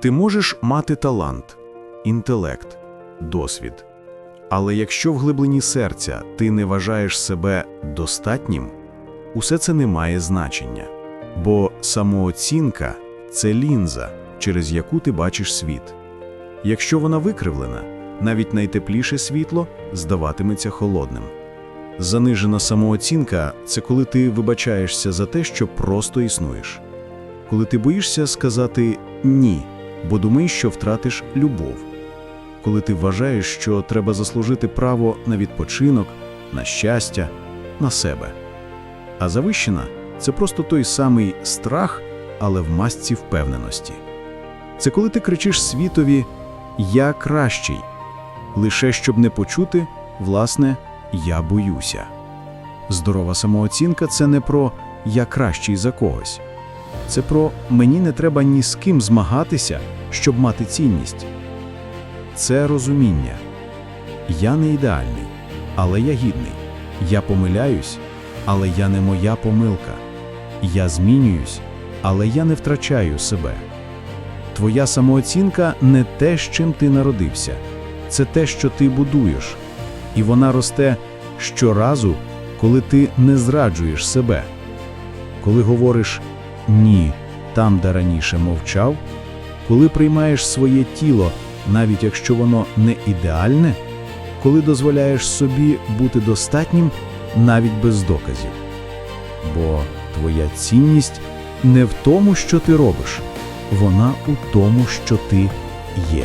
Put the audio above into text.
Ти можеш мати талант, інтелект, досвід. Але якщо в глибині серця ти не вважаєш себе достатнім, усе це не має значення. Бо самооцінка це лінза, через яку ти бачиш світ. Якщо вона викривлена, навіть найтепліше світло здаватиметься холодним. Занижена самооцінка це коли ти вибачаєшся за те, що просто існуєш. Коли ти боїшся сказати ні, бо думаєш, що втратиш любов. Коли ти вважаєш, що треба заслужити право на відпочинок, на щастя, на себе. А завищена це просто той самий страх, але в масці впевненості. Це коли ти кричиш світові Я кращий, лише щоб не почути, власне, я боюся. Здорова самооцінка це не про я кращий за когось. Це про мені не треба ні з ким змагатися, щоб мати цінність. Це розуміння. Я не ідеальний, але я гідний. Я помиляюсь, але я не моя помилка. Я змінююсь, але я не втрачаю себе. Твоя самооцінка не те, з чим ти народився, це те, що ти будуєш, і вона росте щоразу, коли ти не зраджуєш себе. Коли говориш ні там, де раніше мовчав, коли приймаєш своє тіло, навіть якщо воно не ідеальне, коли дозволяєш собі бути достатнім навіть без доказів. Бо твоя цінність не в тому, що ти робиш, вона у тому, що ти є.